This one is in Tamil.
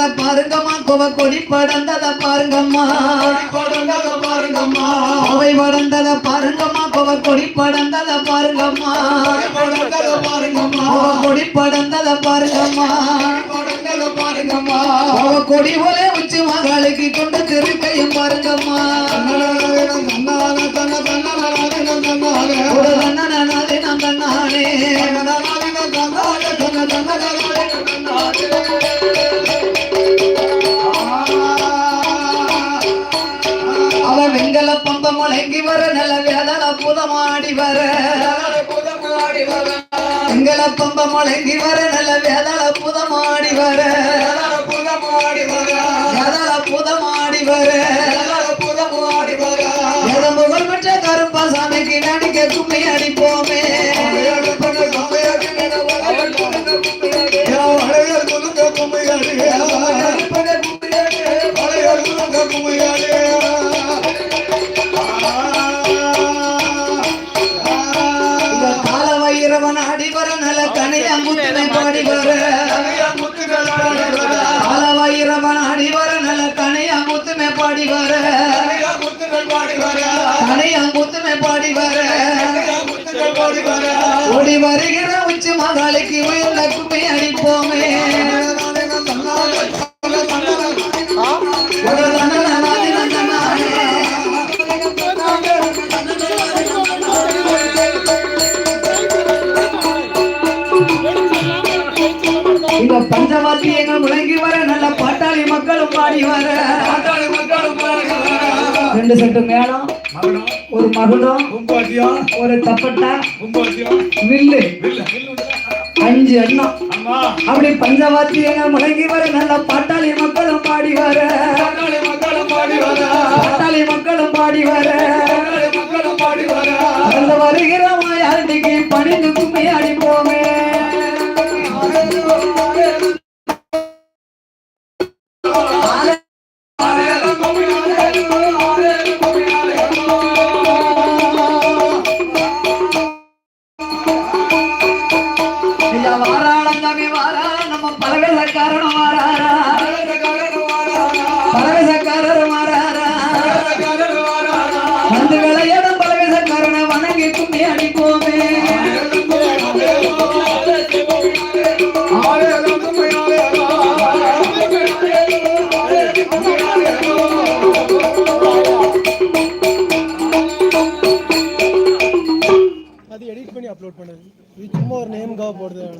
படந்தத பாருங்கம்மா கோவ கொடி படந்தத பாருங்கம்மா படந்தத பாருங்கம்மா கோவை படந்தத பாருங்கம்மா கோவ கொடி படந்தத பாருங்கம்மா படந்தத பாருங்கம்மா கொடி படந்தத பாருங்கம்மா படந்தத பாருங்கம்மா கோவ கொடி போல உச்சி மகளுக்கு கொண்டு திருக்கையும் பாருங்கம்மா தன்ன வெங்கல பம்ப முழங்கி வர நல்ல வேதல புதமாடி வர. வெங்கல பம்ப முழங்கி வர நல்ல வேதல புதமாடி வர. வேதல புதமாடி வர. எதம்பு பெற்ற கருப்பாசாமிக்கு நடிக்க கும்மி அடிப்போமே. கனையாங்குத்துமை பாடி வர. கால வைரவன் அடி வர நல்ல பாடி வர. கனையாங்குத்துமை பாடி வர. ஓடி வருகிற உச்சி மகாலிக்கு உயிர் கும்மி அடிப்போமே. இந்த பஞ்சவாத்தியங்கள் முழங்கி வர நல்ல பாட்டாளி மக்களும் பாடி வர. ரெண்டு செட்டு மேளம் ஒரு மகுடம் ஒரு தப்பட்டா வில்லு. அஞ்சு எண்ணம் அப்படி பஞ்சவாத்தியங்கள் முழங்கி வர நல்ல பாட்டாளி மக்களும் பாடி வர. பாட்டாளி மக்களும் பாடி வர. அந்த வருகிற மாயாண்டிக்கு பணிந்து கும்மி சாமி வாரா நம்ம பலகசக்காரனும் வாராரா. பலகசக்காரர் வாராரா. வந்து விளையாடும் பலகசக்காரனை வணங்கி கும்மி அடிப்போமே. அது எடிட் பண்ணி அப்லோட் பண்ணது இது சும்மா ஒரு நேமுக்காக போடுறது.